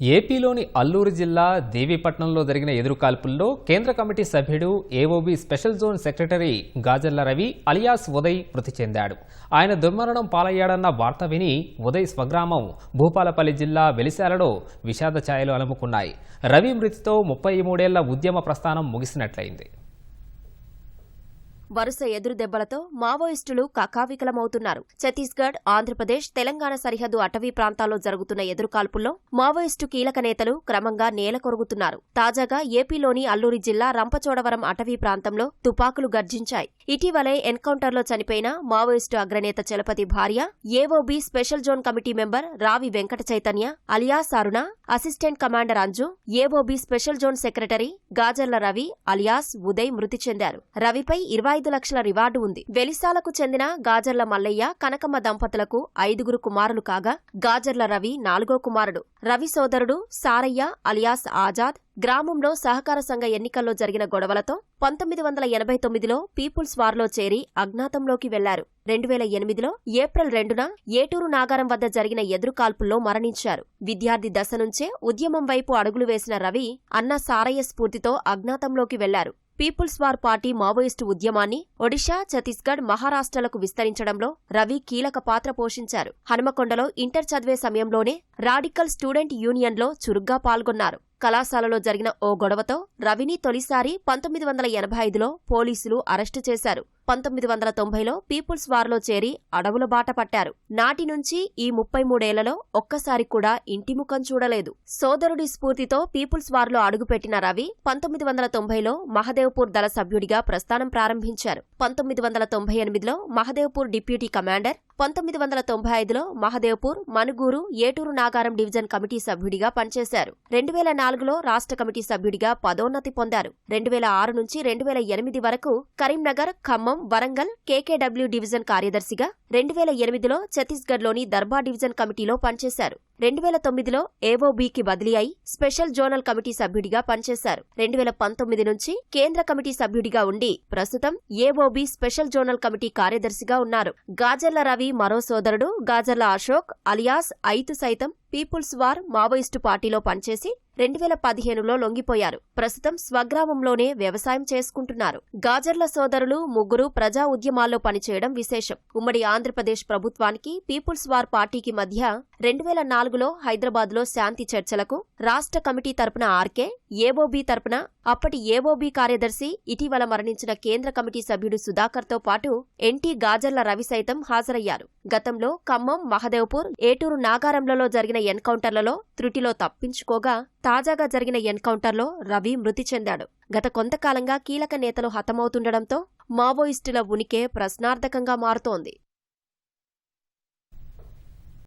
ఏపీలోని అల్లూరు జిల్లా దేవీపట్నంలో జరిగిన ఎదురుకాల్పుల్లో కేంద్ర కమిటీ సభ్యుడు AOB special zone secretary Gajarla Ravi alias Uday మృతి చెందాడు. ఆయన దుర్మరణం పాలయ్యాడన్న వార్త విని ఉదయ్ స్వగ్రామం భూపాలపల్లి జిల్లా వెలిశాలలో విషాద ఛాయలు అలుముకున్నాయి. రవి మృతితో ముప్పై మూడేళ్ళ ఉద్యమ ప్రస్థానం ముగిసినట్లయింది. వరుస ఎదురు దెబ్బలతో మావోయిస్టులు కకావికలమవుతున్నారు. ఛత్తీస్గఢ్ ఆంధ్రప్రదేశ్ తెలంగాణ సరిహద్దు అటవీ ప్రాంతాల్లో జరుగుతున్న ఎదురుకాల్పుల్లో మావోయిస్టు కీలక నేతలు క్రమంగా నేలకొరుగుతున్నారు తాజాగా ఏపీలోని అల్లూరి జిల్లా రంపచోడవరం అటవీ ప్రాంతంలో తుపాకులు గర్జించాయి. ఇటీవలే ఎన్కౌంటర్లో చనిపోయిన మావోయిస్టు అగ్రనేత చలపతి భార్య AOB special zone committee member Ravi Venkata Chaitanya alias Aruna assistant commander Anju AOB special zone secretary Gajarla Ravi alias Uday మృతి చెందారు. రవిపై ఇరవై ఐదు లక్షల రివార్డు ఉంది. వెలిసాలకు చెందిన గాజర్ల మల్లయ్య కనకమ్మ దంపతులకు ఐదుగురు కుమారులు కాగా గాజర్ల రవి నాలుగో కుమారుడు. రవి సోదరుడు సారయ్య అలియాస్ ఆజాద్ గ్రామంలో సహకార సంఘ ఎన్నికల్లో జరిగిన గొడవలతో పంతొమ్మిది వందల ఎనభై తొమ్మిదిలో పీపుల్స్ వార్లో చేరి అజ్ఞాతంలోకి వెళ్ళారు. రెండు వేల ఎనిమిదిలో ఏప్రిల్ రెండున ఏటూరు నాగారం వద్ద జరిగిన ఎదురుకాల్పుల్లో మరణించారు. విద్యార్థి దశ నుంచే ఉద్యమం వైపు అడుగులు వేసిన రవి అన్న సారయ్య స్ఫూర్తితో అజ్ఞాతంలోకి వెళ్ళారు. పీపుల్స్ వార్ పార్టీ మావోయిస్టు ఉద్యమాన్ని ఒడిషా ఛత్తీస్గఢ్ మహారాష్ట్రలకు విస్తరించడంలో రవి కీలక పాత్ర పోషించారు. హనుమకొండలో ఇంటర్ చదివే సమయంలోనే రాడికల్ స్టూడెంట్ యూనియన్లో చురుగ్గా పాల్గొన్నారు. కళాశాలలో జరిగిన ఓ గొడవతో రవిని తొలిసారి పంతొమ్మిది వందల ఎనభై ఐదులో పోలీసులు అరెస్టు చేశారు. పంతొమ్మిది వందల తొంభైలో పీపుల్స్ వార్లో చేరి అడవుల బాట పట్టారు. నాటి నుంచి ఈ ముప్పై మూడేళ్ళలో ఒక్కసారి కూడా ఇంటి ముఖం చూడలేదు. సోదరుడి స్ఫూర్తితో పీపుల్స్ వార్లో అడుగుపెట్టిన రవి పంతొమ్మిది వందల తొంభైలో మహదేవ్పూర్ దళ సభ్యుడిగా ప్రస్థానం ప్రారంభించారు. పంతొమ్మిది వందల తొంభై ఎనిమిదిలో మహదేవ్పూర్ డిప్యూటీ కమాండర్ పంతొమ్మిది వందల తొంభై ఐదులో మహదేవ్పూర్ మనుగూరు ఏటూరు నాగారం డివిజన్ కమిటీ సభ్యుడిగా పనిచేశారు. రెండు వేల నాలుగులో రాష్ట్ర కమిటీ సభ్యుడిగా పదోన్నతి పొందారు. రెండు వేల ఆరు నుంచి రెండు వేల ఎనిమిది వరకు కరీంనగర్ ఖమ్మం వరంగల్ కేకేడబ్ల్యూ డివిజన్ కార్యదర్శిగా రెండు వేల ఎనిమిదిలో ఛత్తీస్గఢ్లోని దర్బా డివిజన్ కమిటీలో పనిచేశారు. రెండు వేల తొమ్మిదిలో ఏవోబీకి బదిలీ అయి స్పెషల్ జోనల్ కమిటీ సభ్యుడిగా పనిచేశారు. రెండు వేల పంతొమ్మిది నుంచి కేంద్ర కమిటీ సభ్యుడిగా ఉండి ప్రస్తుతం ఏవోబీ స్పెషల్ జోనల్ కమిటీ కార్యదర్శిగా ఉన్నారు. గాజర్ల రవి మరో సోదరుడు గాజర్ల అశోక్ అలియాస్ ఐతు సైతం పీపుల్స్ వార్ మావోయిస్టు పార్టీలో పనిచేసి రెండు వేల పదిహేనులో లొంగిపోయారు. ప్రస్తుతం స్వగ్రామంలోనే వ్యవసాయం చేసుకుంటున్నారు. గాజర్ల సోదరులు ముగ్గురు ప్రజా ఉద్యమాల్లో పనిచేయడం విశేషం. ఉమ్మడి ఆంధ్రప్రదేశ్ ప్రభుత్వానికి పీపుల్స్ వార్ పార్టీకి మధ్య రెండు వేల నాలుగులో హైదరాబాద్లో శాంతి చర్చలకు రాష్ట్ర కమిటీ తరపున ఆర్కే ఏవోబీ తరపున అప్పటి ఏవోబీ కార్యదర్శి ఇటీవల మరణించిన కేంద్ర కమిటీ సభ్యుడు సుధాకర్తో పాటు ఎన్టీ గాజర్ల రవి సైతం హాజరయ్యారు. గతంలో ఖమ్మం మహదేవ్పూర్ ఏటూరు నాగారంలలో జరిగిన ఎన్కౌంటర్లలో త్రుటిలో తప్పించుకోగా తాజాగా జరిగిన ఎన్కౌంటర్లో రవి మృతి చెందాడు. గత కొంతకాలంగా కీలక నేతలు హతమవుతుండటంతో మావోయిస్టుల ఉనికే ప్రశ్నార్థకంగా మారుతోంది.